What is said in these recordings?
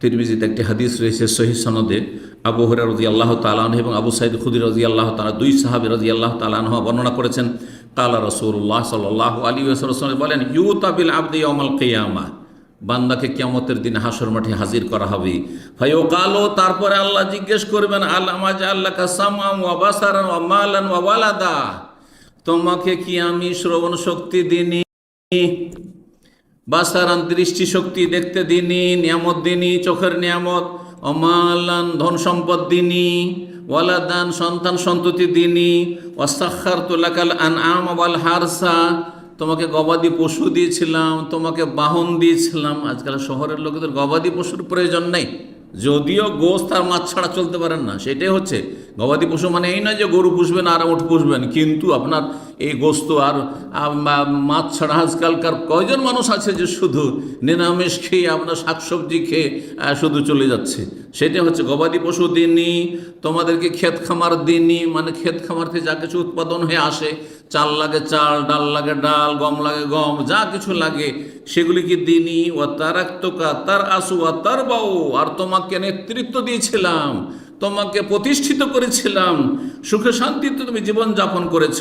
তিরমিজিতে একটি হাদিস রয়েছে, সহি সনদে। আবু হরে রাজি আল্লাহ তালান এবং আবু সাইদ খুদির রাজি আল্লাহ তালা দুই সাহাবি রাজি আল্লাহ তালাহ বর্ণনা করেছেন, কালা রসুল্লাহ সাল্লাহ আলী ওসলাম বলেন ইউতাবিল আবদি অমল কেয়ামা বান্দাকে কিয়ামতের দিন হাসর মাঠে হাজির করা হবে। ভাই ও কালো তারপরে আল্লাহ জিজ্ঞেস করবেন আল্লাহ আল্লাহ কাসামাম ওয়াবাসারান ওয়া মালান ওয়া ওয়ালাদা তোমাকে কি আমি শ্রবণ শক্তি দিনি বাসারান দৃষ্টি শক্তি দেখতে দিনি, নিয়ামত দিনি, চোখের নিয়ামত। অমালান ধন সম্পদ দিনি, ওয়ালাদান সন্তান সন্ততি দিনি। ওয়াস্তাখার তোলাকাল আন আম ওয়াল হারসা। তোমাকে গবাদি পশু দিয়েছিলাম, তোমাকে বাহন দিয়েছিলাম। আজকাল শহরের লোকেদের গবাদি পশুর প্রয়োজন নেই। যদিও গোস্ত আর মাছ ছাড়া চলতে পারেন না, সেটাই হচ্ছে। গবাদি পশু মানে এই নয় যে গরু পুষবেন আর উঠ পুষবেন, কিন্তু আপনার এই গোস্ত আর মাছ ছাড়া আজকালকার কয়জন মানুষ আছে যে শুধু নিরামিষ খেয়ে আপনার শাকসবজি খেয়ে শুধু চলে যাচ্ছে? সেটা হচ্ছে গবাদি পশু দিনই, তোমাদেরকে ক্ষেত খামার দিনই মানে ক্ষেত খামার থেকে যা কিছু উৎপাদন হয়ে আসে, চাল লাগে চাল, ডাল লাগে ডাল, গম লাগে গম, যা কিছু লাগে, সেগুলি কি দিনই? ও তার তার আসু ও তার বাউ আর তোমাকে নেতৃত্ব দিয়েছিলাম। তোমাকে প্রতিষ্ঠিত করেছিলাম। সুখে শান্তিতে তুমি জীবন যাপন করেছ।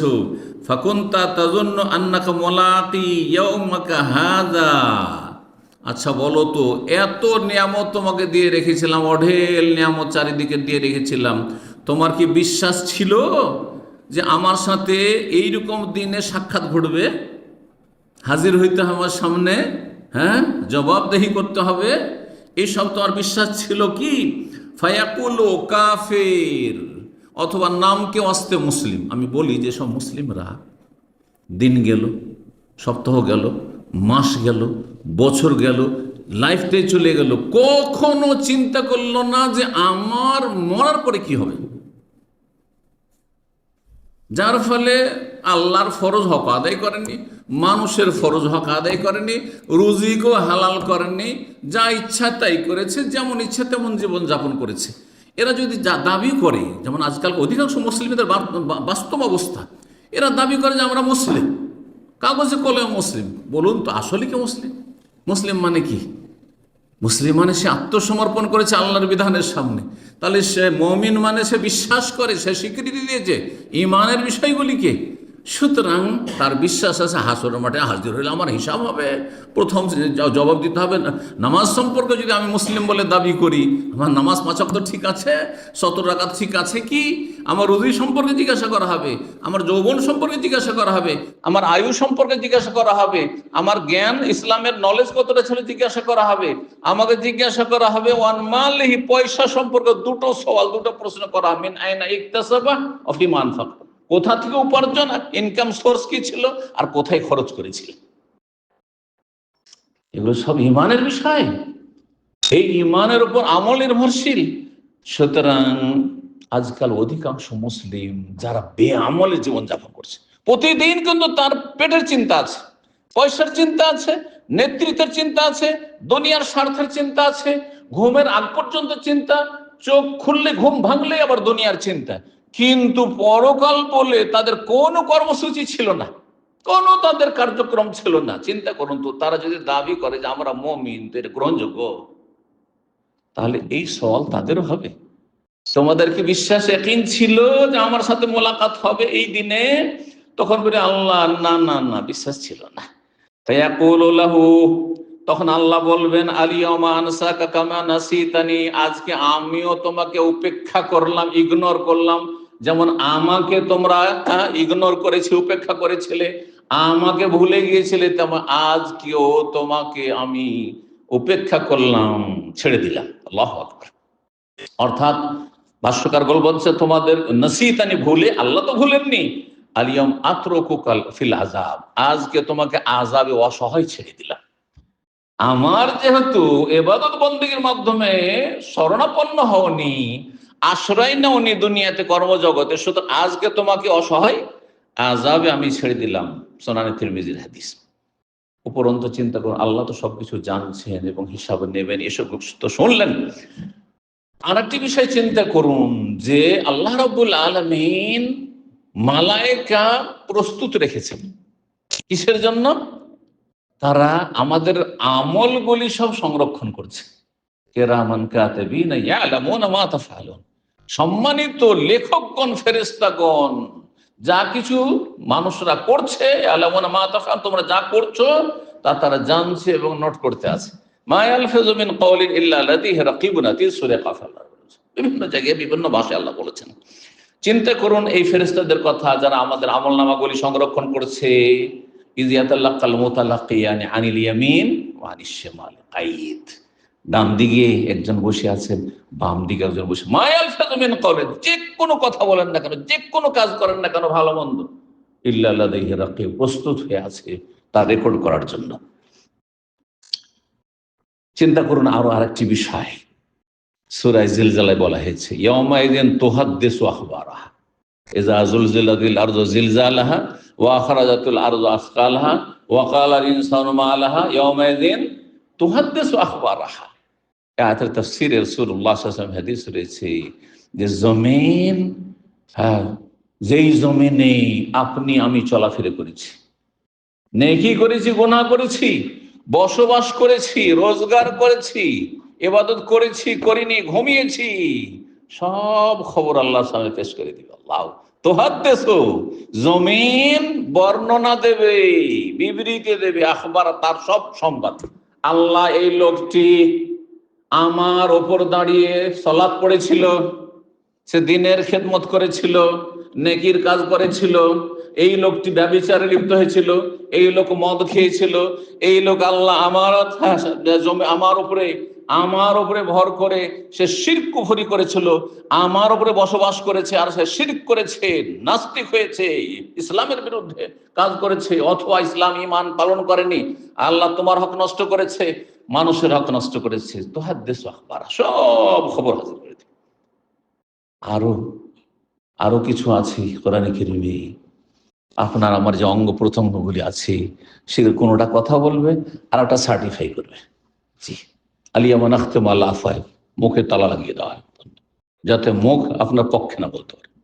ফাকুন্তা তাজন্য আন্নাকা মোলাকি ইয়াউমাকা হাদা আচ্ছা বলো তো, এত নিয়ামত তোমাকে দিয়ে রেখেছিলাম, অঢেল নিয়ামত চারিদিকে দিয়ে রেখেছিলাম। তোমার কি বিশ্বাস ছিল যে আমার সাথে এইরকম দিনে সাক্ষাৎ ঘটবে? হাজির হইতে আমার সামনে হ্যাঁ জবাবদেহি করতে হবে। এইসব তোমার বিশ্বাস ছিল কি? ফায়াকুলো কাফের, অথবা নামকে অস্তে মুসলিম। আমি বলি যে সব মুসলিমরা দিন গেল, সপ্তাহ গেল, মাস গেল, বছর গেল লাইফটাই চলে গেল। কখনো চিন্তা করল না যে আমার মরার পরে কি হবে? যার ফলে আল্লাহর ফরজ হক আদায় করেনি মানুষের ফরজ হক আদায় করেনি রুজিকেও হালাল করেনি যা ইচ্ছা তাই করেছে, যেমন ইচ্ছা তেমন জীবন যাপন করেছে। এরা যদি যা দাবি করে, যেমন আজকাল অধিকাংশ মুসলিমদের বাস্তব অবস্থা, এরা দাবি করে যে আমরা মুসলিম। কাগজে কলে মুসলিম। বলুন তো, আসলে কি মুসলিম? মুসলিম মানে কি? মুসলিম মানে সে আত্মসমর্পণ করেছে আল্লাহর বিধানের সামনে। তাহলে সে মমিন মানে সে বিশ্বাস করে, সে স্বীকৃতি দিয়েছে। ইমানের বিষয়গুলিকে সুতরাং তার বিশ্বাস আছে হাসর মাঠে হাজির হইলে আমার হিসাব হবে। প্রথম জবাব দিতে হবে, নামাজ সম্পর্কে যদি আমি মুসলিম বলে দাবি করি, আমার নামাজ পাঁচক তো ঠিক আছে সতর রাকাত ঠিক আছে কি? আমার রুজি সম্পর্কে জিজ্ঞাসা করা হবে, আমার যৌবন সম্পর্কে জিজ্ঞাসা করা হবে, আমার আয়ু সম্পর্কে জিজ্ঞাসা করা হবে, আমার জ্ঞান, ইসলামের নলেজ কতটা ছিল জিজ্ঞাসা করা হবে, আমাকে জিজ্ঞাসা করা হবে, ওয়ান মালিহি পয়সা সম্পর্কে দুটো সওয়াল, দুটো প্রশ্ন করা হবে আইনা ইকতাসাবা অফি মানফাক কোথা থেকে উপার্জন আর ইনকাম সোর্স কি ছিল আর কোথায় খরচ করেছিল? এগুলো সব ইমানের বিষয়। এই ইমানের উপর আমল নির্ভরশীল। সুতরাং আজকাল অধিকাংশ মুসলিম যারা বেআমলে জীবনযাপন করছে, প্রতিদিন কিন্তু তার পেটের চিন্তা আছে, পয়সার চিন্তা আছে, নেতৃত্বের চিন্তা আছে, দুনিয়ার স্বার্থের চিন্তা আছে, ঘুমের আগ পর্যন্ত চিন্তা, চোখ খুললে ঘুম ভাঙলে আবার দুনিয়ার চিন্তা। কিন্তু পরকাল বলে তাদের কোনো কর্মসূচি ছিল না। কোনো তাদের কার্যক্রম ছিল না। চিন্তা করুন তো, তারা যদি দাবি করে যে আমরা মমিন, তো এটা গ্রহণযোগ্য। তাহলে এই সওয়াল তাদেরও হবে। তোমাদের কি বিশ্বাস একদিন ছিল যে আমার সাথে মোলাকাত হবে এই দিনে? তখন বলে, আল্লাহ, না না না, বিশ্বাস ছিল না। তখন আল্লাহ বলবেন আলিয়ামা আনসাকা কামা নাসিতানি, আজকে আমিও তোমাকে উপেক্ষা করলাম, ইগনোর করলাম। যেমন আমাকে তোমরা ইগনোর করেছি, উপেক্ষা করেছিলে, আমাকে ভুলে গিয়েছিলে, তেমন আজকেও তোমাকে আমি উপেক্ষা করলাম, ছেড়ে দিলাম। আল্লাহ অর্থাৎ ভাষ্যকার গোল বলছে, তোমাদের নসিতানি ভুলে, আল্লাহ তো ভুলেননি। আলিয়ম আত্রকুকাল ফিল আজাব আজকে তোমাকে আজাবে অসহায় ছেড়ে দিলাম। আমার যেহেতু এবাদত বন্দীর মাধ্যমে শরণাপন্ন হওনি আশ্রয় না উনি দুনিয়াতে কর্মজগতে শুধু আজকে তোমাকে অসহায় আজাবে আমি ছেড়ে দিলাম সোনানি তিরমিজির হাদিস। উপরন্ত চিন্তা করুন, আল্লাহ তো সবকিছু জানছেন এবং হিসাব নেবেন, এসব তো শুনলেন। আর একটি বিষয় চিন্তা করুন যে আল্লাহ রব্বুল আলমিন মালায়েকা প্রস্তুত রেখেছেন। কিসের জন্য? তারা আমাদের আমলগুলি সব সংরক্ষণ করছে। কেরামান কাতিবিন ইয়ালামুনা মা তাফআলুন। সম্মানিত লেখক লেখকগণ ফেরেশতাগণ, যা কিছু মানুষরা করছে আলামুনা মা তাফআল, তোমরা যা করছ, তা তারা জানছে এবং নোট করতে আছে। মা ইয়ালফিযু মিন কওলিন ইল্লা লাদিহি রাকিবুন আতীদ সূরা কাফ আল্লাহ বলেছেন। বিভিন্ন জায়গায় বিভিন্ন ভাষায় আল্লাহ বলেছেন। চিন্তা করুন, এই ফেরেশতাদের কথা যারা আমাদের আমল নামাগুলি সংরক্ষণ করছে। ইজিয়াতাল্লাকাল মুতালাকিয়ানি আনিল ইয়ামিন ওয়া আনিশ শিমাল কাইদ ডান দিকে একজন বসে আছেন বাম দিকে একজন বসে, মায়াল ফেজমিন করেন যে কোনো কথা বলেন না কেন, যে কোনো কাজ করেন না কেন, ভালো মন্দ। রাখে প্রস্তুত হয়ে আছে তা রেকর্ড করার জন্য। চিন্তা করুন আরও আরেকটি বিষয়। সুরাই জিলজালায় বলা হয়েছে ইয়মাইদিন তোহাদ্দেসু আখবারাহা। ইজা জুলজিলাতিল আরদু জিলজালাহা, ওয়া আখরাজাতুল আরদু আসকালাহা, ওয়া ক্বালাল ইনসানু মা লাহা ইয়মাইদিন তুহাদ্দেসু আখবারাহা। আয়াতের তাফসীরে আলাইহি ওয়াসাল্লাম হাদিস রয়েছে যে জমিন হ্যাঁ যেই জমিনে আপনি, আমি চলাফেরা করেছি, নেকি করেছি গোনা করেছি, বসবাস করেছি, রোজগার করেছি এবাদত করেছি, করিনি, ঘুমিয়েছি, সব খবর আল্লাহর সামনে পেশ করে দিবে। আল্লাহ তোহাদ্দেসু, জমিন বর্ণনা দেবে, বিবৃতি দেবে, আখবার, তার সব সংবাদ। আল্লাহ এই লোকটি আমার ওপর দাঁড়িয়ে সলাৎ পড়েছিল, সে দিনের খেদমত করেছিল, নেকির কাজ করেছিল, এই লোকটি ব্যবিচারে লিপ্ত হয়েছিল, এই লোক মদ খেয়েছিল, এই লোক আল্লাহ আমার জমি, আমার উপরে আমার উপরে ভর করে সে শির্ক কুফরি করেছিল, আমার উপরে বসবাস করেছে আর সে শির্ক করেছে, নাস্তিক হয়েছে, ইসলামের বিরুদ্ধে কাজ করেছে, অথবা ইসলাম ইমান পালন করেনি, আল্লাহ তোমার হক নষ্ট করেছে মানুষের হক নষ্ট করেছে। তো হাত দেশ সব খবর হাজির করে দিবে আরও আরও কিছু আছে কোরআনে কেরিমে। আপনার আমার যে অঙ্গ প্রত্যঙ্গগুলি আছে, সেগুলো কোনোটা কথা বলবে, আর একটা সার্টিফাই করবে। জি। আলিয়া মানাখতে মাল আফায় মুখে তালা লাগিয়ে দেওয়া যাতে মুখ আপনার পক্ষে না বলতে পারে।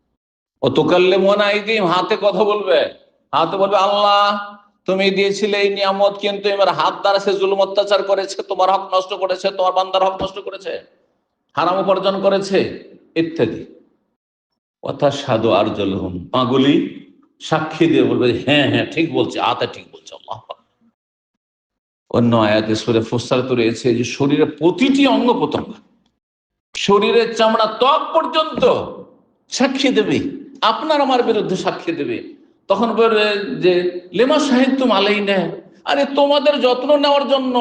ও তোকাল্লে মনে হাতে কথা বলবে। হাতে বলবে, আল্লাহ তুমি দিয়েছিলে এই নিয়ামত, কিন্তু এবার হাত দ্বারা সে জুলুম অত্যাচার করেছে, তোমার হক নষ্ট করেছে, তোমার বান্দার হক নষ্ট করেছে, হারাম উপার্জন করেছে, ইত্যাদি। কথা সাধু আর জলহম পাগুলি সাক্ষী দিয়ে বলবে হ্যাঁ হ্যাঁ ঠিক বলছে আতা ঠিক বলছে, আল্লাহ অন্য আয়াতে সুরে ফুসারত রয়েছে যে শরীরের প্রতিটি অঙ্গ প্রত্যঙ্গ, শরীরের চামড়া ত্বক পর্যন্ত সাক্ষী দেবে, আপনার আমার বিরুদ্ধে সাক্ষী দেবে তখন বলবে যে, লেমা সাহিত্য মালাই না আরে, তোমাদের যত্ন নেওয়ার জন্য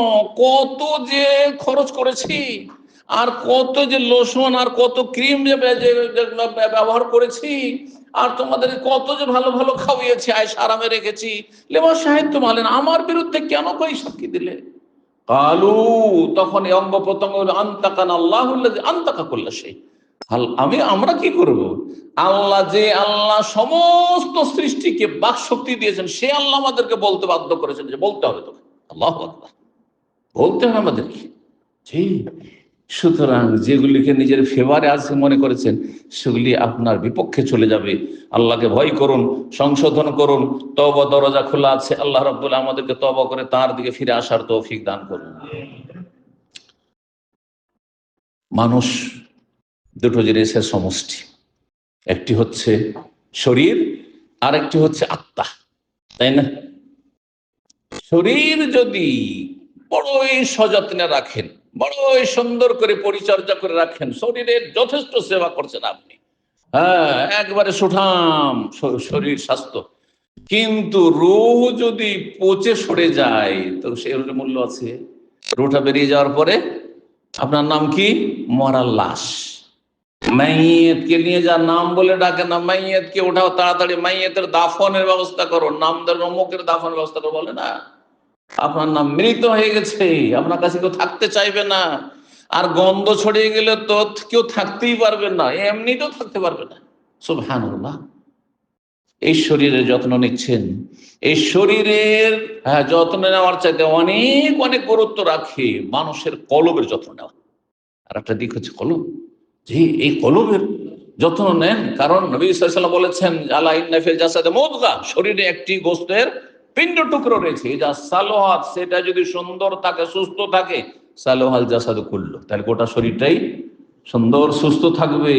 কত যে খরচ করেছি, আর কত যে লোশন, আর কত ক্রিম যে ব্যবহার করেছি, আর তোমাদের কত যে ভালো ভালো খাওয়িয়েছি আয়স আরামে রেখেছি, লেমা সাহিত্য মালেন আমার বিরুদ্ধে কেন কই সাক্ষী দিলে? কালু, তখন এই অঙ্গ প্রত্যঙ্গ আন্তাকান আল্লাহ আন্তাকা করলে সেই আমি, আমরা কি করব? আল্লাহ যে আল্লাহ সমস্ত সৃষ্টিকে বাক শক্তি দিয়েছেন, সে আল্লাহ আমাদেরকে বলতে বাধ্য করেছেন যে বলতে হবে তোকে। আল্লাহ বলতে হবে আমাদেরকে। সুতরাং যেগুলিকে নিজের ফেভারে আছে মনে করেছেন, সেগুলি আপনার বিপক্ষে চলে যাবে। আল্লাহকে ভয় করুন, সংশোধন করুন তব দরজা খোলা আছে, আল্লাহ রব্বুল্লাহ আমাদেরকে তব করে তার দিকে ফিরে আসার তৌফিক দান করুন। মানুষ দুটো জিনিসের সমষ্টি। একটি হচ্ছে শরীর আর একটি হচ্ছে আত্মা। তাই না? শরীর যদি বড়ই সযত্নে রাখেন, বড়ই সুন্দর করে পরিচর্যা করে রাখেন, শরীরের যথেষ্ট সেবা করছেন আপনি। হ্যাঁ একবারে সুঠাম শরীর স্বাস্থ্য। কিন্তু রুহ যদি পচে সরে যায়, তো সে মূল্য আছে। রুটা বেরিয়ে যাওয়ার পরে আপনার নাম কি? মরার লাশ। মাইয়েতকে নিয়ে যা, নাম বলে ডাকে না মাইয়েতকে ওঠাও তাড়াতাড়ি, মাইয়েতের দাফনের ব্যবস্থা করো, নামদের অমুকের দাফনের ব্যবস্থা করো, বলে না। আপনার নাম মৃত হয়ে গেছে, আপনার কাছে কেউ থাকতে চাইবে না। আর গন্ধ ছড়িয়ে গেলে তো কেউ থাকতেই পারবে না, এমনিতেও থাকতে পারবে না। সব হ্যানুল্লাহ এই শরীরের যত্ন নিচ্ছেন। এই শরীরের হ্যাঁ যত্ন নেওয়ার চাইতে অনেক অনেক গুরুত্ব রাখে মানুষের কলবের যত্ন নেওয়া। আর একটা দিক হচ্ছে কলব। যে এই কলবের যত্ন নেন। কারণ নবী সাল্লাম বলেছেন আল্লাহ ইন্নাফিল জাসাদে মদগা। শরীরে একটি গোস্তের পিণ্ড টুকরো রয়েছে। যা সালোহাত সেটা যদি সুন্দর থাকে, সুস্থ থাকে সালোহাল জাসাদ করল তাহলে গোটা শরীরটাই সুন্দর, সুস্থ থাকবে।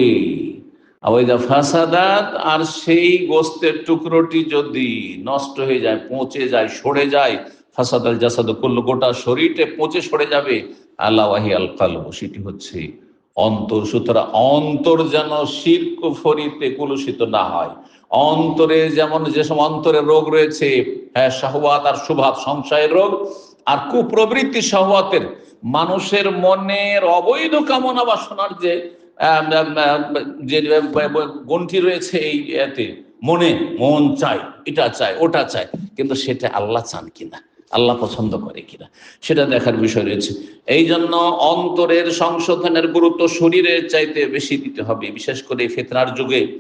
আওয়াইদা ফাসাদাত, আর সেই গোস্তের টুকরোটি যদি নষ্ট হয়ে যায়, পচে যায়, সরে যায় ফাসাদ আল জাসাদ করল গোটা শরীরটা পচে সরে যাবে। আল্লাহ আল কালব, সেটি হচ্ছে অন্তর, সুতরাং অন্তর যেন শির্ক ফরিতে কুলুষিত না হয়। অন্তরে যেমন যেসব অন্তরে রোগ রয়েছে হ্যাঁ শাহওয়াত আর সুভাত সংশয়ের রোগ, আর কুপ্রবৃত্তি শাহওয়াতের, মানুষের মনের অবৈধ কামনা বাসনার যে যে গন্ঠি রয়েছে এই এতে, মনে, মন চায়, এটা চায়, ওটা চায়, কিন্তু সেটা আল্লাহ চান কিনা? আল্লাহ পছন্দ করে কিনা। সেটা দেখার বিষয় রয়েছে। এই জন্য অন্তরের সংশোধনের গুরুত্ব শরীরের চাইতে বেশি দিতে হবে। বিশেষ করে ফেতনার যুগে।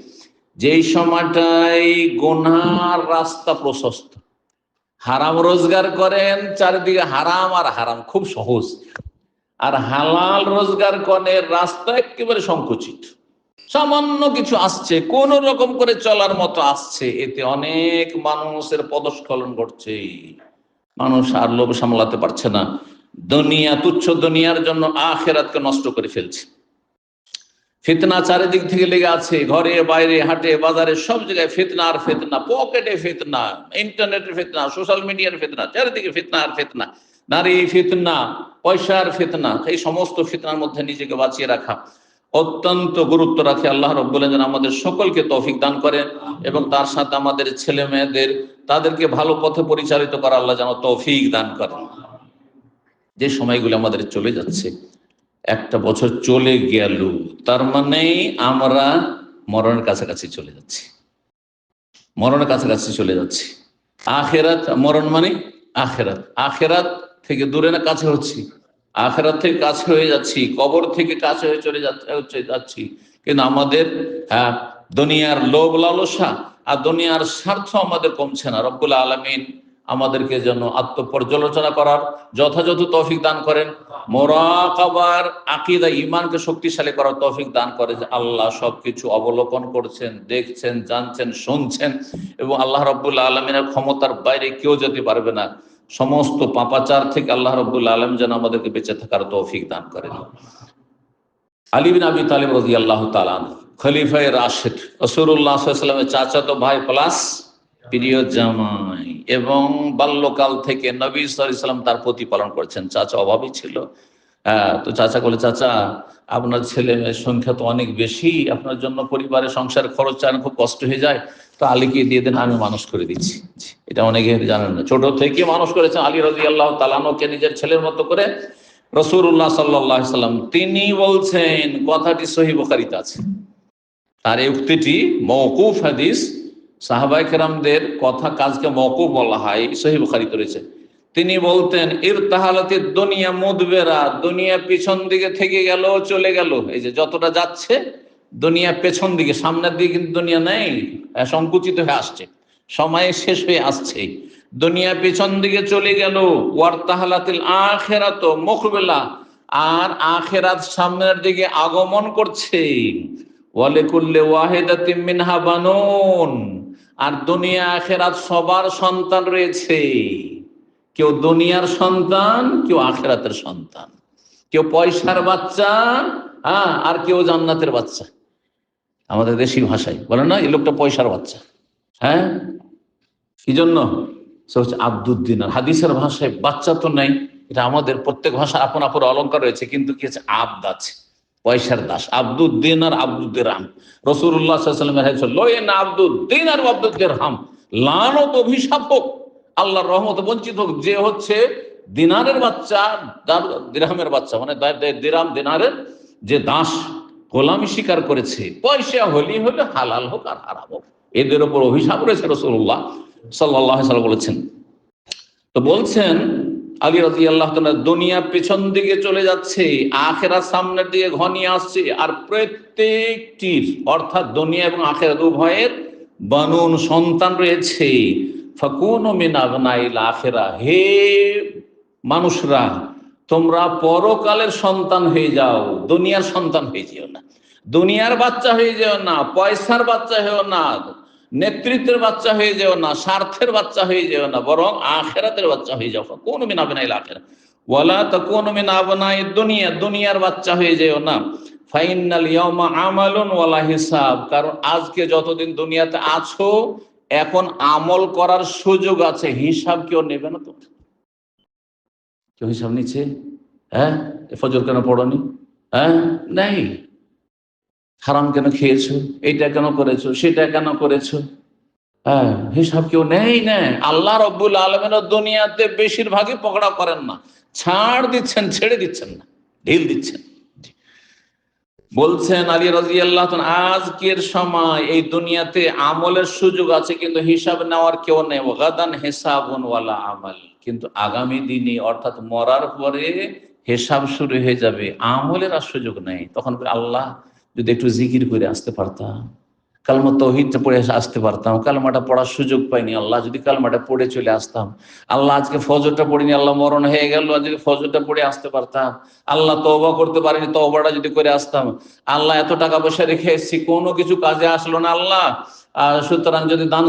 যেই সময়টাই গোনার রাস্তা প্রশস্ত। হারাম রোজগার করেন, চারিদিকে হারাম আর হারাম খুব সহজ। আর হালাল রোজগার করেন রাস্তা একেবারে সংকুচিত। সামান্য কিছু আসছে, কোন রকম করে চলার মতো আসছে। এতে অনেক মানুষের পদস্খলন ঘটছে। মানুষ আর লোভ সামলাতে পারছে না। দুনিয়া, তুচ্ছ দুনিয়ার জন্য আখেরাতকে নষ্ট করে ফেলছে। ফিতনা চারিদিক থেকে লেগে আছে, ঘরে, বাইরে, হাটে, বাজারে, সব জায়গায় ফিতনা আর ফিতনা, পকেটে ফিতনা, ইন্টারনেটের ফিতনা, সোশ্যাল মিডিয়ার ফিতনা, চারিদিকে ফিতনা আর ফিতনা, নারী ফিতনা, পয়সার ফিতনা, এই সমস্ত ফিতনার মধ্যে নিজেকে বাঁচিয়ে রাখা অত্যন্ত গুরুত্ব রাখে আল্লাহ রব্বুল্লাহ যেন আমাদের সকলকে তৌফিক দান করেন এবং তার সাথে আমাদের ছেলে মেয়েদের তাদেরকে ভালো পথে পরিচালিত করা আল্লাহ যেন তৌফিক দান করেন। যে সময়গুলো আমাদের চলে যাচ্ছে, একটা বছর চলে গেল, তার মানে আমরা মরণের কাছাকাছি চলে যাচ্ছি। মরণের কাছাকাছি চলে যাচ্ছি। আখেরাত, মরণ মানে আখেরাত। আখেরাত থেকে দূরে না কাছে হচ্ছি। আখেরাত থেকে কাছে হয়ে যাচ্ছি, কবর থেকে কাছে হয়ে চলে যাচ্ছে যাচ্ছি। কিন্তু আমাদের হ্যাঁ দুনিয়ার লোভ লালসা আর দুনিয়ার স্বার্থ আমাদের কমছে না। রব্বুল আলমিন আমাদেরকে যেন আত্মপর্যালোচনা করার যথাযথ তৌফিক দান করেন। মোরাকাবার আকিদা ইমানকে শক্তিশালী করার তৌফিক দান করে যে আল্লাহ সবকিছু অবলোকন করছেন, দেখছেন, জানছেন, শুনছেন এবং আল্লাহ রব্বুল আলমিনের ক্ষমতার বাইরে কেউ যেতে পারবে না। সমস্ত পাপাচার থেকে আল্লাহ রব্বুল আলম যেন আমাদেরকে বেঁচে থাকার তৌফিক দান করেন। আলিবিন আবি তালিম রাজি আল্লাহ তালান খলিফায় রাশেদ। রসুল্লাহ সাল্লামের চাচাতো ভাই প্লাস প্রিয় জামাই। এবং বাল্যকাল থেকে নবী সাল্লাম তার প্রতিপালন করছেন। চাচা অভাবই ছিল। হ্যাঁ তো চাচা বলে, চাচা, আপনার ছেলে মেয়ের সংখ্যা তো অনেক বেশি। আপনার জন্য পরিবারের সংসার খরচ চান খুব কষ্ট হয়ে যায়। তো আলীকে দিয়ে দেন, আমি মানুষ করে দিচ্ছি। এটা অনেকে জানেন না। ছোট থেকে মানুষ করেছেন আলী রাজি আল্লাহ তালানোকে নিজের ছেলের মতো করে। রসুল্লাহ সাল্লাহ সাল্লাম তিনি বলছেন, কথাটি সহি আছে। তার এই উক্তিটি মৌকুফ হাদিস সাহাবাই কেরামদের কথা কাজকে মৌকুফ বলা হয় সহি রয়েছে তিনি বলতেন এর তাহালাতে দুনিয়া মুদবেরা, দুনিয়া পিছন দিকে থেকে গেল, চলে গেল। এই যে যতটা যাচ্ছে, দুনিয়া পেছন দিকে, সামনের দিকে কিন্তু দুনিয়া নেই, সংকুচিত হয়ে আসছে, সময় শেষ হয়ে আসছে। দুনিয়া পেছন দিকে চলে গেল, ওয়ার তাহালাতিল আখেরাত মুখবেলা, আর আখেরাত সামনের দিকে আগমন করছে। ওয়ালে কুল্লে ওয়াহেদাতি মিনহা বানুন। আর দুনিয়া আখেরাত সবার সন্তান রয়েছে। কেউ দুনিয়ার সন্তান, কেউ আখেরাতের সন্তান। কেউ পয়সার বাচ্চা হ্যাঁ আর কেউ জান্নাতের বাচ্চা। আমাদের দেশি ভাষায় বলে না, এই লোকটা পয়সার বাচ্চা। হ্যাঁ? কি জন্য আব্দুদ্দিন। আর হাদিসের ভাষায় বাচ্চা তো নাই, এটা আমাদের প্রত্যেক ভাষা আপন আপন অলঙ্কার রয়েছে, কিন্তু কি আছে আব্দ আছে। পয়সার দাস, আব্দুদ্দিন আর আব্দুদ্দিরাম রসুল্লাহ লোয়েন আব্দুদ্দিন আর আব্দুদ্দিরাম লানত অভিশাপক, আল্লাহর রহমত বঞ্চিত হোক, যে হচ্ছে দিনারের বাচ্চা দিরামের বাচ্চা মানে দিরাম, দিনারের যে দাস গোলামি স্বীকার করেছে, পয়সা হলি হলে হালাল হোক আর হারাম হোক। এদের ওপর অভিশাপ রয়েছে রসুল্লাহ সাল্লাহ বলেছেন। তো বলছেন আলী রাজি আল্লাহ দুনিয়া পেছন দিকে চলে যাচ্ছে আখেরা সামনের দিকে ঘনিয়ে আসছে, আর প্রত্যেকটির অর্থাৎ দুনিয়া এবং আখেরাত উভয়ের বানুন সন্তান রয়েছে। ফাকুন মিনাবনাইল আখেরা, হে মানুষরা, তোমরা পরকালের সন্তান হয়ে যাও, দুনিয়ার সন্তান হয়ে যেও না। দুনিয়ার বাচ্চা হয়ে যেও না, পয়সার বাচ্চা হয়েও না নেতৃত্বের বাচ্চা হয়ে যেও না, স্বার্থের বাচ্চা হয়ে যেও না, বরং আখেরাতের বাচ্চা হয়ে যাও। কোন মিনা বিনাইল আখেরা। ওয়ালা তকুন মিন আবনাই দুনিয়া, দুনিয়ার বাচ্চা হয়ে যেও না। ফাইনাল ইয়াউমা আমালুন ওয়ালা হিসাব। কারণ আজকে যতদিন দুনিয়াতে আছো, এখন আমল করার সুযোগ আছে, হিসাব কেউ নেবে না তো। কেউ হিসাব নিচ্ছে? হ্যাঁ? ফজর কেন পড়নি? হ্যাঁ? নেই। হারাম কেন খেয়েছো? এটা কেন করেছ? সেটা কেন করেছ? হ্যাঁ হিসাব কেউ নেই না। আল্লাহ রব্বুল আলমের দুনিয়াতে বেশিরভাগই পকড়া করেন না। ছাড় দিচ্ছেন, ছেড়ে দিচ্ছেন না। ঢিল দিচ্ছেন। বলছেন আলী রাজি আল্লাহ আজকের সময় এই দুনিয়াতে আমলের সুযোগ আছে, কিন্তু হিসাব নেওয়ার কেউ নেই। গাদান হেসাবন ওয়ালা আমল। কিন্তু আগামী দিনে, অর্থাৎ মরার পরে হিসাব শুরু হয়ে যাবে। আমলের আর সুযোগ নেই। তখন আল্লাহ যদি একটু জিকির করে আসতে পারতাম, কালমা তৌহিদটা পড়ে আসতে পারতাম, কালমাটা পড়ার সুযোগ পাইনি আল্লাহ, যদি কালমাটা পড়ে চলে আসতাম, আল্লাহ আজকে ফজরটা পড়িনি, আল্লাহ মরণ হয়ে গেল, আজকে ফজরটা পড়ে আসতে পারতাম, আল্লাহ তওবা করতে পারিনি, তওবাটা যদি করে আসতাম, আল্লাহ এত টাকা পয়সা রেখে এসেছি, কোনো কিছু কাজে আসলো না আল্লাহ সুতরাং যদি দান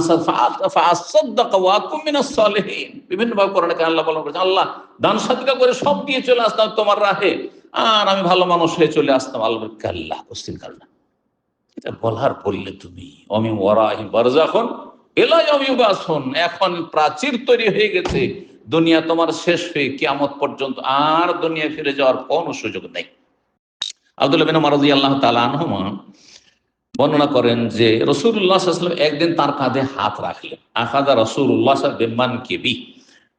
বিভিন্ন ভাবে আল্লাহ করেছেন, আল্লাহ দান সাদকা করে সব দিয়ে চলে আসতাম তোমার রাহে। আর আমি ভালো মানুষ হয়ে চলে আসতাম আল্লাহ কাল্লাহ কুস্তিন কাল্লাহ এটা বলার বললে তুমি, অমি ওরাহি বারজাখন এলাই অমি বাসন এখন প্রাচীর তৈরি হয়ে গেছে, দুনিয়া তোমার শেষ হয়ে কিয়ামত পর্যন্ত আর দুনিয়া ফিরে যাওয়ার কোনো সুযোগ নেই। আব্দুল্লাহ বিন মারাজি আল্লাহ তালা আনহুমা বর্ণনা করেন যে রসুল্লাহ একদিন তার কাঁধে হাত রাখলেন। আখাদা রসুল্লাহ বেমান কেবি।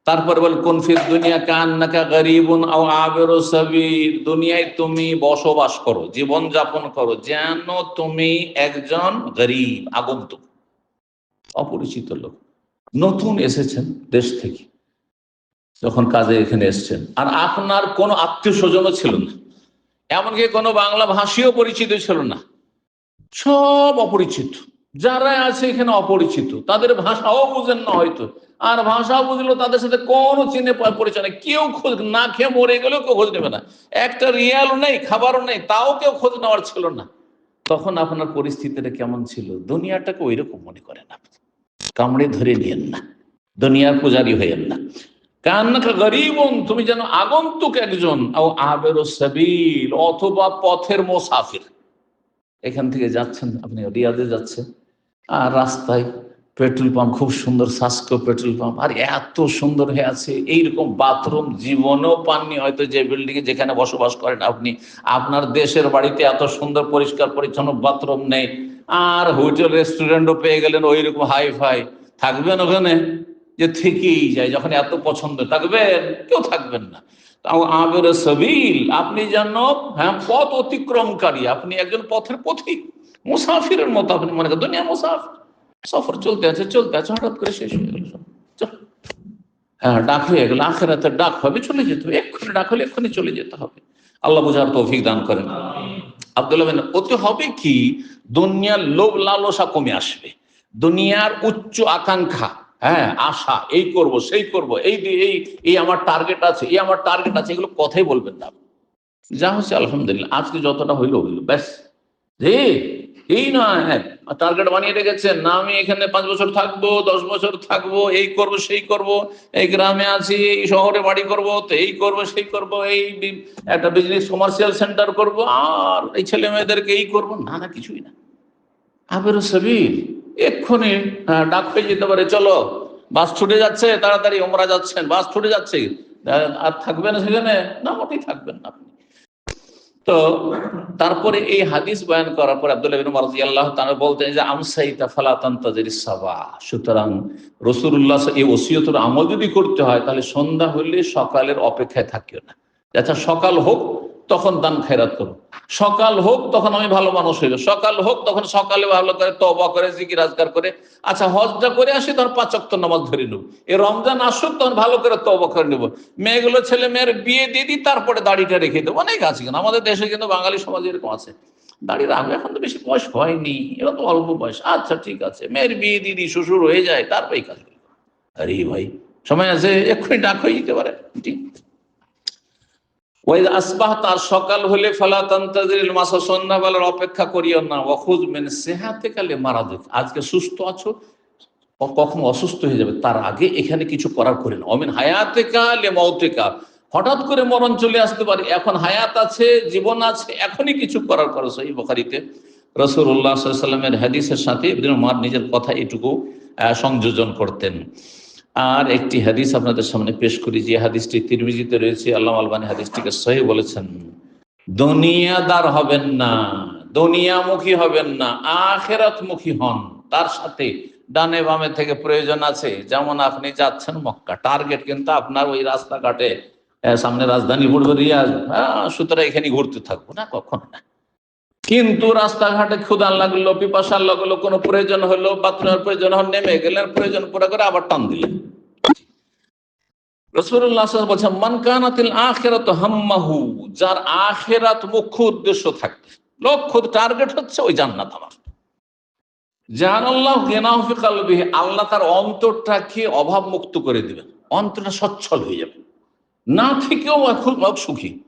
তারপরে বল কনফির দুনিয়া কান্নাকা গরিবুন আও আবের সাবির? দুনিয়ায় তুমি বসবাস করো, জীবন যাপন করো, যেন তুমি একজন গরিব, আগন্তুক, অপরিচিত লোক। নতুন এসেছেন দেশ থেকে, যখন কাজে এখানে এসেছেন। আর আপনার কোনো আত্মীয় স্বজনও ছিল না, এমনকি কোনো বাংলা ভাষীও পরিচিত ছিল না। সব অপরিচিত, যারা আছে এখানে অপরিচিত, তাদের ভাষাও বুঝেন না হয়তো। আর ভাষা বুঝলো, তাদের সাথে কোনো চিনে পরিচয় নেই। কেউ খোঁজ না খেয়ে মরে গেলেও কেউ খোঁজ নেবে না। একটা রিয়ালও নেই, খাবারও নেই, তাও কেউ খোঁজ নেওয়ার ছিল না। তখন আপনার পরিস্থিতিটা কেমন ছিল? দুনিয়াটাকে ওই রকম মনে করেন আপনি। কামড়ে ধরে নিয়েন না। দুনিয়ার পূজারি হইয়েন না। কান্নাকা গরিবন তুমি যেন আগন্তুক একজন, ও আবের সাবিল, অথবা পথের মোসাফির। এখান থেকে যাচ্ছেন, আপনি রিয়াদে যাচ্ছেন। আর রাস্তায় পেট্রোল পাম্প, খুব সুন্দর সাস্কো পেট্রোল পাম্প। আর এত সুন্দর হয়ে আছে। এইরকম বাথরুম, জীবনেও পাননি হয়তো যে বিল্ডিং এ যেখানে বসবাস করেন আপনি। আপনার দেশের বাড়িতে এত সুন্দর, পরিষ্কার, পরিচ্ছন্ন বাথরুম নেই। আর হোটেল রেস্টুরেন্টও পেয়ে গেলেন ওই রকম হাই ফাই থাকবেন ওখানে? যে থেকেই যায়, যখন এত পছন্দ। থাকবেন? কেউ থাকবেন না। তাও আবের সবিল, আপনি যেন হ্যাঁ পথ অতিক্রমকারী। আপনি একজন পথের পথিক। মুসাফিরের মতো আপনি মনে করেন। দুনিয়া মুসাফির। সফর চলতে আছে চলতে আছে, হঠাৎ করে শেষ হয়ে গেল হ্যাঁ ডাক হয়ে গেল। আখেরাতে ডাক হবে, চলে যেতে হবে। এক্ষুনি ডাক হলে এক্ষুনি চলে যেতে হবে। আল্লাহ বুঝার তৌফিক দান করেন। আব্দুল্লাহ ওতে হবে কি, দুনিয়ার লোভ লালসা কমে আসবে। দুনিয়ার উচ্চ আকাঙ্ক্ষা হ্যাঁ আশা, এই করব, সেই করব, এই এই এই আমার টার্গেট আছে, এই আমার টার্গেট আছে, এগুলো কথাই বলবেন না যা হচ্ছে আলহামদুলিল্লাহ, আজকে যতটা হইল হইল, ব্যাস। এই নয় টার্গেট বানিয়ে রেখেছেন না আমি এখানে পাঁচ বছর থাকব দশ বছর থাকব এই করব সেই করব এই গ্রামে আছি এই শহরে বাড়ি করব তো এই করব সেই করব এই একটা বিজনেস কমার্শিয়াল সেন্টার করব আর এই ছেলে মেয়েদেরকে এই করব না না কিছুই না। আবেরও সাবির এক্ষুনি হ্যাঁ, ডাক পেয়ে যেতে পারে চলো বাস ছুটে যাচ্ছে তাড়াতাড়ি ওমরা যাচ্ছেন বাস ছুটে যাচ্ছে। আর থাকবেন সেখানে? না মোটেই থাকবেন না আপনি। তো তারপরে এই হাদিস বয়ান করার পরে আব্দুল্লাহ বিন মারজি আল্লাহ তার বলতেন যে আমসাইতা ফালাতান তাজরি সাবা। সুতরাং রাসূলুল্লাহ এই ওসিয়তর আমল যদি করতে হয় তাহলে সন্ধ্যা হইলে সকালের অপেক্ষায় থাকিও না। আচ্ছা সকাল হোক তখন দান খেরাত করো। সকাল হোক তখন আমি ভালো মানুষ হইব। সকাল হোক তখন সকালে ভালো করে তবা করে, জিকির, আজকার করে আচ্ছা হজটা করে আসি, তখন পাঁচ ওয়াক্ত নামাজ ধরে নেব। এ রমজান আসুক, তখন ভালো করে তবা করে নেব। মেয়েগুলো ছেলে মেয়ের বিয়ে দিয়ে দিই, তারপরে দাড়িটা রেখে দেবো। অনেক আছে কিন্তু, আমাদের দেশে কিন্তু বাঙালি সমাজ এরকম আছে। দাড়ি রাখবে এখন তো বেশি বয়স হয়নি, এরা তো অল্প বয়স। আচ্ছা ঠিক আছে। মেয়ের বিয়ে দিদি শ্বশুর হয়ে যায় তারপরে কাজ আরে ভাই, সময় আছে, এক্ষুনি ডাক হয়ে যেতে পারে। ঠিক। ওই আসবাহ তার সকাল হলে ফালা তান্তাজিল মাসা, সন্ধ্যাবেলার অপেক্ষা করিও না। ওয়াখুজ মেন সেহাতে কালে মারা দেখ আজকে সুস্থ আছো কখন অসুস্থ হয়ে যাবে, তার আগে এখানে কিছু করার করে না অমিন হায়াতে কালে মৌতে কা হঠাৎ করে মরণ চলে আসতে পারে, এখন হায়াত আছে, জীবন আছে, এখনই কিছু করার খরচ এই বখারিতে। রসুল্লাহ সাল্লামের হাদিসের সাথে উমার নিজের কথা এটুকু সংযোজন করতেন। আর একটি হাদিস আপনাদের সামনে পেশ করি যে হাদিসটি তিরমিজিতে রয়েছে। আল্লাহ আলবানী হাদিসটিকে সহি বলেছেন দুনিয়াদার হবেন না দুনিয়ামুখী হবেন না আখেরাতমুখী হন। তার সাথে ডানে বামে থেকে প্রয়োজন আছে। যেমন আপনি যাচ্ছেন মক্কা টার্গেট কিন্তু আপনার ওই রাস্তাঘাটে সামনে রাজধানী পড়বে হ্যাঁ, সুতরাং এখানে ঘুরতে থাকব না কখনো। না কিন্তু রাস্তাঘাটে ক্ষুদান লাগল, পিপাসার লাগল, কোনো প্রয়োজন হলো, বাথরুমের প্রয়োজন হল, নেমে গেলেন, প্রয়োজন পুরো করে আবার টান দিলেন। হাম্মাহু যার আখেরাত মুখ্য উদ্দেশ্য টার্গেট হচ্ছে ওই আমার। আল্লাহ তার অন্তরটাকে অভাব মুক্ত করে দিবেন। অন্তরটা সচ্ছল হয়ে যাবে। না থেকেও সুখী।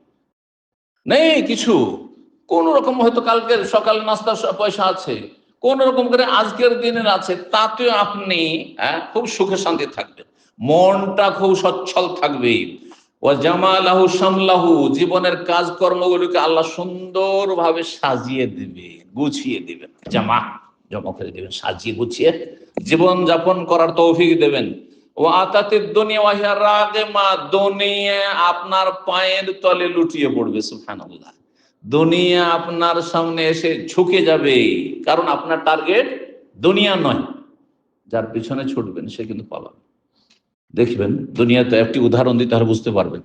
নেই কিছু। কোন রকম হয়তো কালকের সকাল নাস্তার পয়সা আছে কোন রকম করে আজকের দিনের আছে তাতে আপনি হ্যাঁ, খুব সুখে শান্তি থাকবেন। মনটা খুব সচ্ছল থাকবে। ও জামালাহু সামলাহু জীবনের কাজকর্মগুলোকে আল্লাহ সুন্দরভাবে সাজিয়ে দিবে গুছিয়ে দিবেন। জামা জমা করে দিবেন সাজিয়ে গুছিয়ে জীবন যাপন করার তৌফিক দেবেন। ও আতাতে দুনিয়া ওয়াহিয়া রাগে মা দুনিয়া আপনার পায়ের তলে লুটিয়ে পড়বে সুবহানাল্লাহ। দুনিয়া আপনার সামনে এসে ঝুঁকে যাবে। কারণ আপনার টার্গেট দুনিয়া নয়। যার পিছনে ছুটবেন, সে কিন্তু পালাবে। দেখবেন, দুনিয়াতে একটি উদাহরণ দিতে হলে বুঝতে পারবেন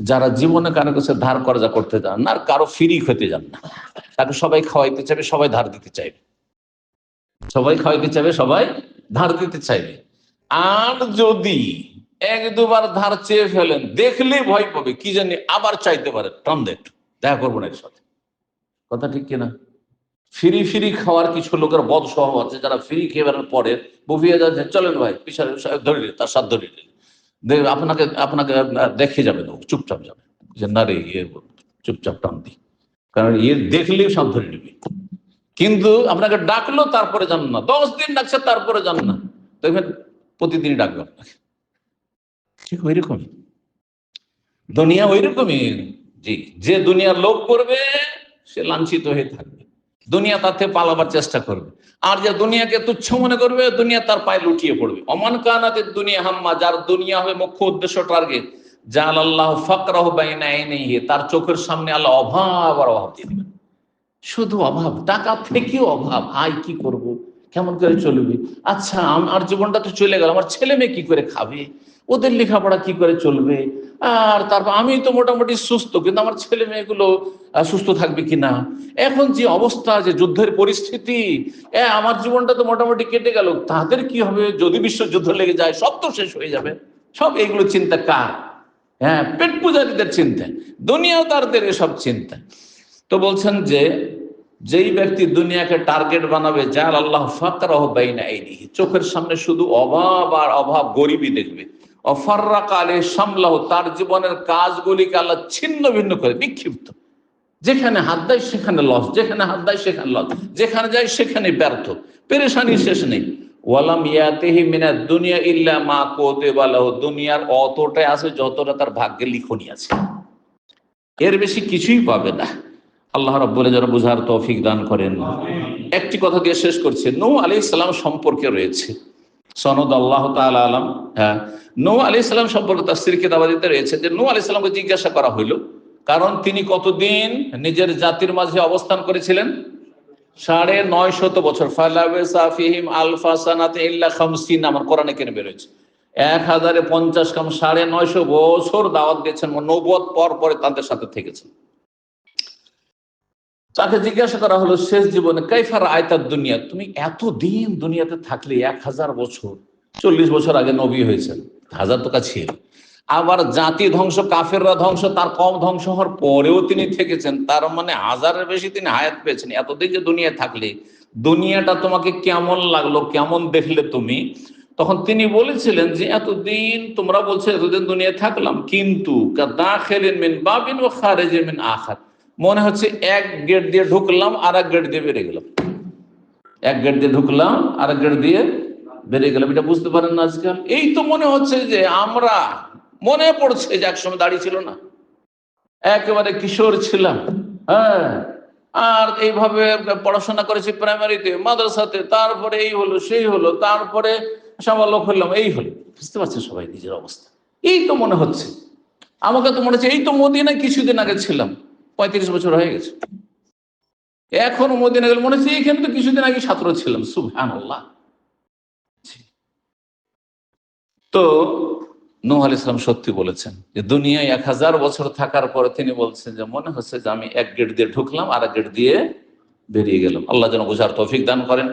যারা জীবনে কারও কাছে ধার কর্জা করতে যান না, আর কারও ফিরি খেতে যান না। তাকে সবাই খাওয়াইতে চাইবে, সবাই ধার দিতে চাইবে। সবাই খাওয়াইতে চাইবে, সবাই ধার দিতে চাইবে। আর যদি এক দুবার ধার চেয়ে ফেলেন, দেখলেই ভয় পাবে, কি জানি আবার চাইতে পারে একটু। দেখা করব না এর সাথে। কথা ঠিক কিনা? ফ্রি ফ্রি খাওয়ার কিছু লোকের বদ স্বভাব আছে যারা ফ্রি খেয়ে পরে বুফিয়ে যাচ্ছে চলেন ভাই পিছনে ধরে নিন, তার সাথ ধরে। আপনাকে আপনাকে দেখে যাবে না চুপচাপ যাবে। যে না রে ইয়ে চুপচাপ টান দি। কারণ ইয়ে দেখলেই সব ধরে নিবি। কিন্তু আপনাকে ডাকলো তারপরে যান না। দশ দিন ডাকছে তারপরে যান না। দেখবেন প্রতিদিনই ডাকবে আপনাকে। ঠিক ওই রকমই দুনিয়া ওই রকমই জি, যে দুনিয়ার লোভ করবে, সে লাঞ্ছিত হয়ে থাকবে। দুনিয়া তার থেকে পালাবার চেষ্টা করবে। আর যে দুনিয়াকে তুচ্ছ মনে করবে, দুনিয়া তার পায়ে লুটিয়ে পড়বে। অমান কানাতে দুনিয়া হাম্মা, যার দুনিয়া হবে মুখ্য উদ্দেশ্য টার্গেট জাল আল্লাহ ফাকরাহ বাইনা তার চোখের সামনে আল্লাহ অভাব আর অভাব দিয়ে শুধু অভাব, টাকা থেকেও অভাব। আয় কি করব? কেমন করে চলবে? আচ্ছা আমার জীবনটা তো চলে গেল, আমার ছেলে মেয়ে কি করে খাবে? ওদের লেখাপড়া কি করে চলবে? আর তারপর আমি তো মোটামুটি সুস্থ, কিন্তু আমার ছেলে মেয়েগুলো সুস্থ থাকবে কিনা এখন যে অবস্থা, যে যুদ্ধের পরিস্থিতি আমার জীবনটা তো মোটামুটি কেটে গেল, তাদের কি হবে? যদি বিশ্বযুদ্ধ লেগে যায়, সব তো শেষ হয়ে যাবে। সব এগুলো চিন্তা কার? হ্যাঁ পেট পূজারীদের চিন্তা, দুনিয়াদারদের এসব চিন্তা। তো বলছেন যে যেই ব্যক্তি দুনিয়াকে টার্গেট বানাবে, যার আল্লাহ ফাকরাহ বাইনা আইনিহি চোখের সামনে শুধু অভাব আর অভাব গরিবই দেখবে। অফাররা কালে সামলাহ তার জীবনের কাজগুলিকে আল্লাহ ছিন্ন ভিন্ন করে, বিক্ষিপ্ত। যেখানে হাত দেয় সেখানে লস, যেখানে হাত দেয় সেখানে লস, যেখানে যায় সেখানে ব্যর্থ। পেরেশানি শেষ নেই। ওয়ালাম ইয়াতেহি মিনা দুনিয়া ইল্লা মা কোতে বালাহ দুনিয়ার অতটাই আছে যতটা তার ভাগ্যে লিখনি আছে। এর বেশি কিছুই পাবে না। আল্লাহ রাব্বুল যারা বুঝার তৌফিক দান করেন। একটি কথা দিয়ে শেষ করছে। নৌ আলী ইসলাম সম্পর্কে রয়েছে। সনদ আল্লাহ তাআলা আলাম। হ্যাঁ। নৌ আলী ইসলাম সম্পর্কে তার স্ত্রী কেতাবাদিতে রয়েছে যে নৌ আলী ইসলামকে জিজ্ঞাসা করা হইল কারণ তিনি কতদিন নিজের জাতির মাঝে অবস্থান করেছিলেন? সাড়ে নয় শত বছর। ফালাফিহিম আলফা সানাতে ইল্লা খামসিন আমার কোরআনে কেন বেরোচ্ছে এক হাজারে পঞ্চাশ কাম সাড়ে নয়শো বছর দাওয়াত দিয়েছেন নৌবত পর পরে তাদের সাথে থেকেছেন। তাকে জিজ্ঞাসা করা হলো, শেষ জীবনে কাইফার আয়তার দুনিয়া? তুমি এত দিন দুনিয়াতে থাকলে এক হাজার বছর, চল্লিশ বছর আগে নবী হয়েছেন। হাজার তো ছিল আবার জাতি ধ্বংস, কাফেররা ধ্বংস, তার কম ধ্বংস হওয়ার পরেও তিনি থেকেছেন। তার মানে হাজারের বেশি তিনি হায়াত পেয়েছেন। এতদিন যে দুনিয়ায় থাকলে, দুনিয়াটা তোমাকে কেমন লাগল, কেমন দেখলে তুমি? তখন তিনি বলেছিলেন যে, এতদিন তোমরা বলছো, এতদিন দুনিয়ায় থাকলাম, কিন্তু বাবিন ও মিন আখার। মনে হচ্ছে এক গেট দিয়ে ঢুকলাম আর এক গেট দিয়ে বেরিয়ে গেলাম। এক গেট দিয়ে ঢুকলাম আর এক গেট দিয়ে বেরিয়ে গেলাম। এটা বুঝতে পারেন না আজকাল? এই তো মনে হচ্ছে যে আমরা, মনে পড়ছে যে একসময় দাঁড়িয়ে ছিল না। একেবারে কিশোর ছিলাম হ্যাঁ। আর এইভাবে পড়াশোনা করেছি প্রাইমারিতে মাদ্রাসাতে, তারপরে এই হলো, সেই হলো, তারপরে সামালক হলাম, এই হলো। বুঝতে পারছেন সবাই নিজের অবস্থা? এই তো মনে হচ্ছে। আমাকে তো মনে হচ্ছে, এই তো মদিনা কিছুদিন আগে ছিলাম। পঁয়ত্রিশ বছর হয়ে গেছে। এখন মদিনা গেলে মনে হচ্ছে এইখানে তো কিছুদিন আগে ছাত্র ছিলাম সুবহান আল্লাহ তো নূহ আল ইসলাম সত্যি বলেছেন যে দুনিয়ায় এক হাজার বছর থাকার পরে তিনি বলছেন যে মনে হচ্ছে যে আমি এক গেট দিয়ে ঢুকলাম আর এক গেট দিয়ে বেরিয়ে গেলাম। আল্লাহ যেন বোঝার তৌফিক দান করেন।